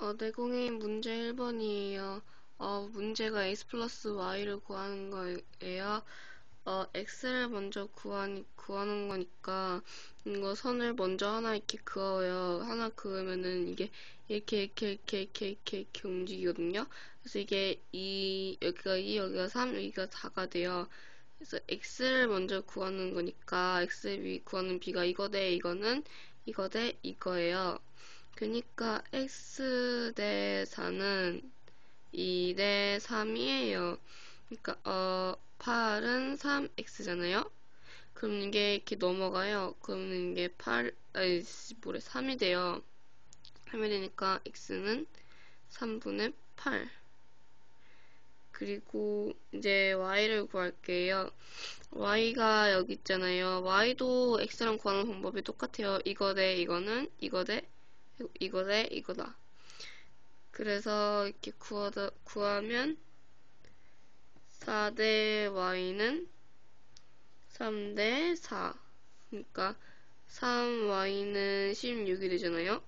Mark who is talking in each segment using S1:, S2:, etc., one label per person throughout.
S1: 어, 내공의 문제 1번이에요. 어, 문제가 x 플러스 y를 구하는 거예요. 어, x를 먼저 구하니, 구하는 거니까, 이거 선을 먼저 하나 이렇게 그어요. 하나 그으면은 이게 이렇게, 이렇게, 이렇게, 이렇게, 이렇게, 이렇게 움직이거든요. 그래서 이게 2, 여기가 2, 여기가 3, 여기가 4가 돼요. 그래서 x를 먼저 구하는 거니까, x를 구하는 b가 이거 대 이거는 이거 대 이거예요. 그니까 x 대 4는 2 대 3이에요. 그니까 어 8은 3x잖아요. 그럼 이게 이렇게 넘어가요. 그러면 이게 8 아니 뭐래 3이 돼요. 3이 되니까 x는 3분의 8 그리고 이제 y를 구할게요. y가 여기 있잖아요. y도 x랑 구하는 방법이 똑같아요. 이거 대 이거는 이거 대 이거대 이거다. 그래서 이렇게 구하다, 구하면 4대 y는 3대 4. 그러니까 3y는 16이 되잖아요.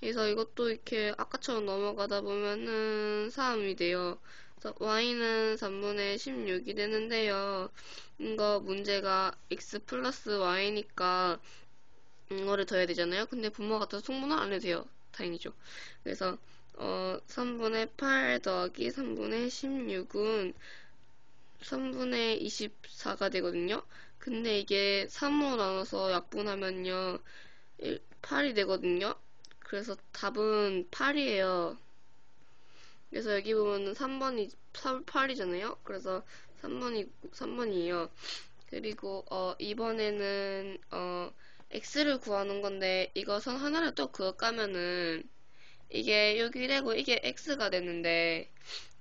S1: 그래서 이것도 이렇게 아까처럼 넘어가다 보면은 3이 돼요. y는 3분의 16이 되는데요. 이거 문제가 x 플러스 y니까 이거를 더해야 되잖아요. 근데 분모 같아서 통분을 안 해도 돼요. 다행이죠. 그래서 어 3분의 8 더하기 3분의 16은 3분의 24가 되거든요. 근데 이게 3으로 나눠서 약분하면요. 8이 되거든요. 그래서 답은 8이에요. 그래서 여기 보면은 3번이 8이잖아요. 그래서 3번이 3번이에요. 그리고 어 이번에는 어 x를 구하는 건데 이것은 하나를 또 그어 까면은 이게 여기 되고 이게 x가 되는데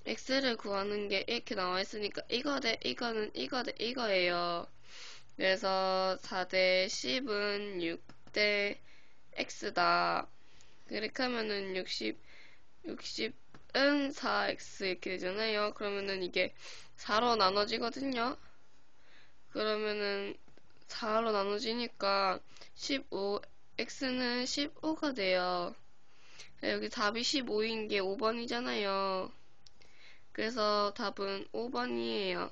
S1: x를 구하는 게 이렇게 나와 있으니까 이거 대 이거는 이거 대 이거예요. 그래서 4대 10은 6대 x다. 그렇게 하면은 60, 60은 4x 이렇게 되잖아요. 그러면은 이게 4로 나눠지거든요. 그러면은 4로 나눠지니까 15, x는 15가 돼요. 여기 답이 15인 게 5번이잖아요. 그래서 답은 5번이에요.